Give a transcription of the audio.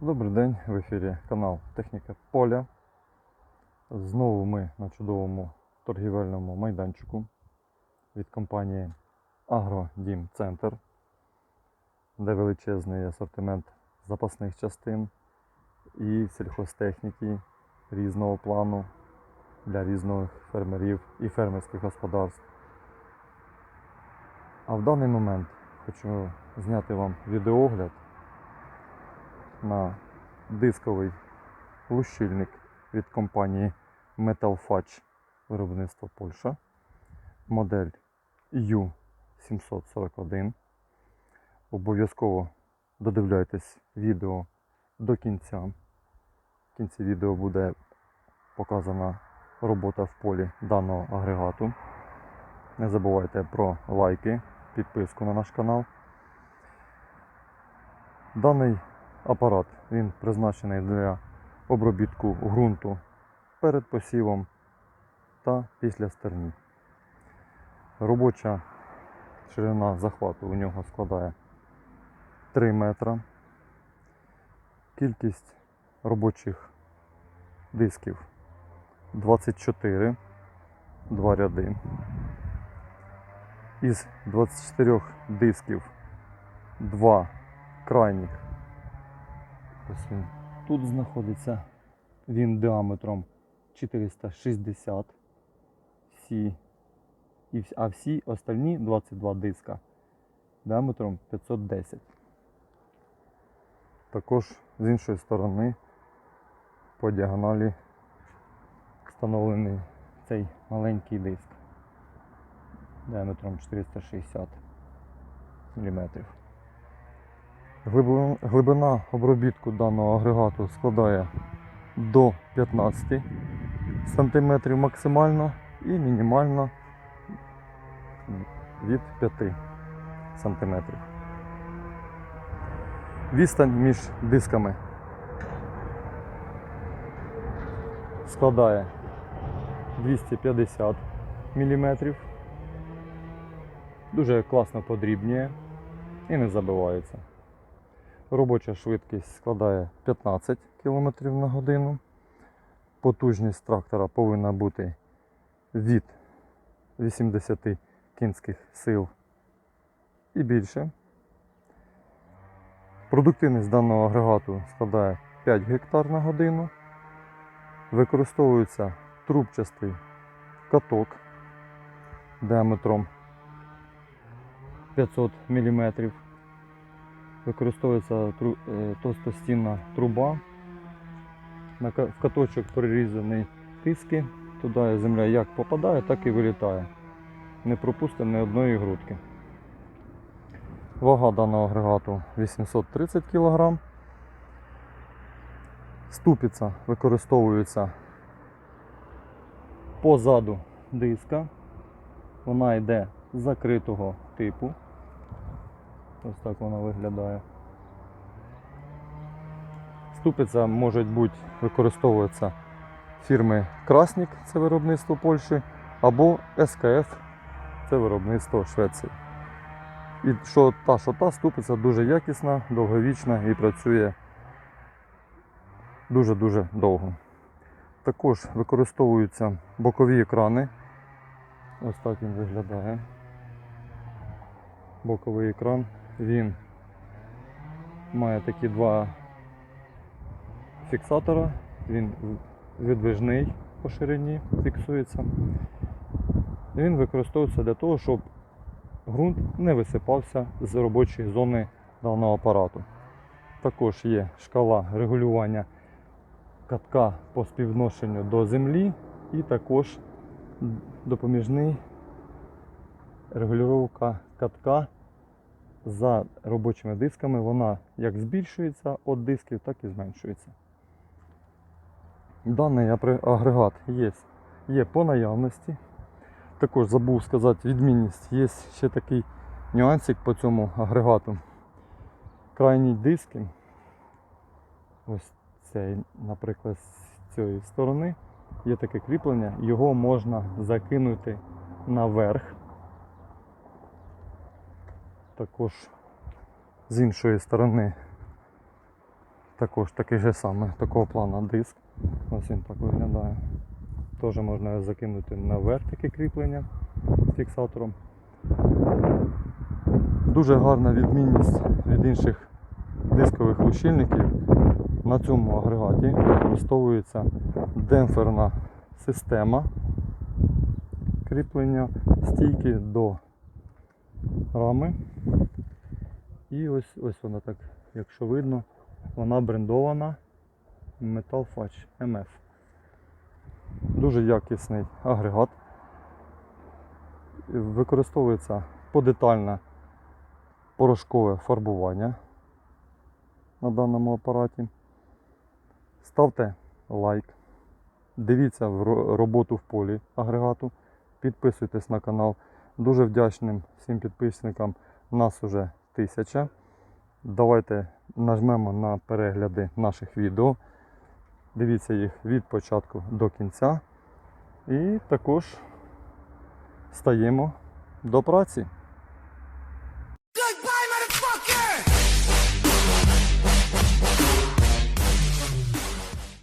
Добрий день, в ефірі канал Техніка Поля. Знову ми на чудовому торгівельному майданчику від компанії Агродім Центр, де величезний асортимент запасних частин і сільхозтехніки різного плану для різних фермерів і фермерських господарств. А в даний момент хочу зняти вам відеогляд на дисковий лущильник від компанії Metal Fudge виробництво Польща. Модель U741. Обов'язково додивляйтесь відео до кінця. В кінці відео буде показана робота в полі даного агрегату. Не забувайте про лайки, підписку на наш канал. Даний апарат він призначений для обробітку ґрунту перед посівом та після стерні. Робоча ширина захвату у нього складає 3 метра. Кількість робочих дисків 24, два ряди. Із 24 дисків два крайніх Ось він тут знаходиться. Він діаметром 460. Всі, і, а всі остальні 22 диска діаметром 510. Також з іншої сторони по діагоналі встановлений цей маленький диск діаметром 460 мм. Глибина, обробітку даного агрегату складає до 15 см максимально і мінімально від 5 см. Відстань між дисками складає 250 мм. Дуже класно подрібнює і не забивається. Робоча швидкість складає 15 км на годину. Потужність трактора повинна бути від 80 кінських сил і більше. Продуктивність даного агрегату складає 5 гектар на годину. Використовується трубчастий каток діаметром 500 мм використовується е, товстостінна труба. В каточок прирізані тиски. Туди земля як попадає, так і вилітає. Не пропустить ні одної грудки. Вага даного агрегату 830 кг. Ступиця використовується позаду диска. Вона йде закритого типу. Ось так вона виглядає. Ступиця може бути використовуватися фірми Красник, це виробництво Польщі, або СКФ, це виробництво Швеції. І що та, що та ступиця дуже якісна, довговічна і працює дуже-дуже довго. Також використовуються бокові екрани. Ось так він виглядає. Боковий екран. Він має такі два фіксатора. Він відвижний по ширині фіксується. Він використовується для того, щоб ґрунт не висипався з робочої зони даного апарату. Також є шкала регулювання катка по співвідношенню до землі і також допоміжний регулювання катка за робочими дисками. Вона як збільшується від дисків, так і зменшується. Даний агрегат є, є по наявності. Також забув сказати відмінність. Є ще такий нюансик по цьому агрегату. Крайні диски, ось цей, наприклад, з цієї сторони, є таке кріплення, його можна закинути наверх. Також з іншої сторони також такий же самий, такого плану диск. Ось він так виглядає. Теж можна закинути на вертики кріплення фіксатором. Дуже гарна відмінність від інших дискових лущильників. На цьому агрегаті використовується демпферна система кріплення стійки до рами. І ось ось вона так, якщо видно, вона брендована Metal Fudge MF. Дуже якісний агрегат. Використовується подетальне порошкове фарбування на даному апараті. Ставте лайк. Дивіться роботу в полі агрегату. Підписуйтесь на канал. Дуже вдячним всім підписникам. Нас уже тисяча. Давайте нажмемо на перегляди наших відео. Дивіться їх від початку до кінця. І також стаємо до праці.